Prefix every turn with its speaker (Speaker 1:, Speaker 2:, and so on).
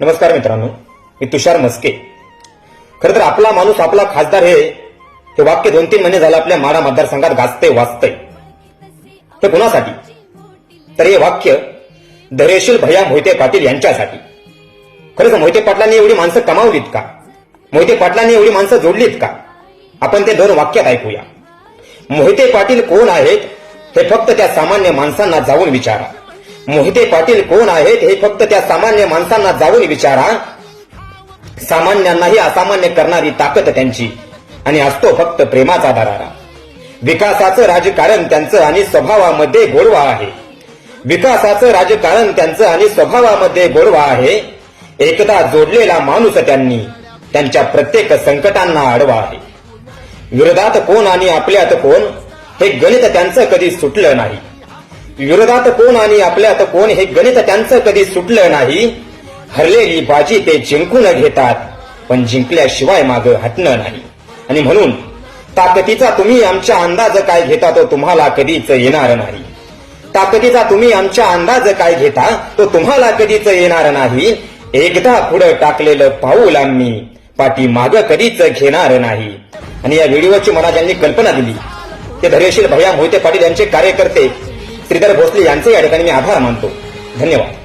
Speaker 1: नमस्कार मित्रांनो मी तुषार मस्के खरं तर आपला माणूस आपला खासदार हे हे वाक्य दोन तीन महिने झालं आपल्या माडा मतदारसंघात गाजतंय वाचतंय ते कुणासाठी? तर हे वाक्य धैर्यशील भैया मोहिते पाटील यांच्यासाठी. खरंच मोहिते पाटलांनी एवढी माणसं कमावलीत का? मोहिते पाटलांनी एवढी माणसं जोडलीत का? आपण ते दोन वाक्यात ऐकूया. मोहिते पाटील कोण आहेत हे फक्त त्या सामान्य माणसांना जाऊन विचारा. मोहिते पाटील कोण आहेत हे फक्त त्या सामान्य माणसांना जाऊन विचारा. सामान्यांनाही असामान्य करणारी ताकद त्यांची. आणि असतो फक्त प्रेमाचा दरारा. विकासाचं राजकारण त्यांचं आणि स्वभावामध्ये गोडवा आहे. विकासाचं राजकारण त्यांचं आणि स्वभावामध्ये गोडवा आहे. एकदा जोडलेला माणूस त्यांनी त्यांच्या प्रत्येक संकटांना आडवा आहे. विरोधात कोण आणि आपल्यात कोण हे गणित त्यांचं कधी सुटलं नाही. विरोधात कोण आणि आपल्यात कोण हे गणित त्यांचं कधी सुटलं नाही. हरलेली बाजी ते जिंकून घेतात पण जिंकल्याशिवाय माग हटणं नाही. आणि म्हणून ताकदीचा तुम्ही आमच्या अंदाज काय घेता तो तुम्हाला कधीच येणार नाही. ताकदीचा तुम्ही आमच्या अंदाज काय घेता तो तुम्हाला कधीच येणार नाही. एकदा पुढे टाकलेलं पाऊल आम्ही पाठी माग कधीच घेणार नाही. आणि या व्हिडिओची मला ज्यांनी कल्पना दिली ते धैर्यशील भैया मोहिते पाटील यांचे कार्यकर्ते श्रीधर भोसले यांचे या ठिकाणी मी आभार मानतो. धन्यवाद.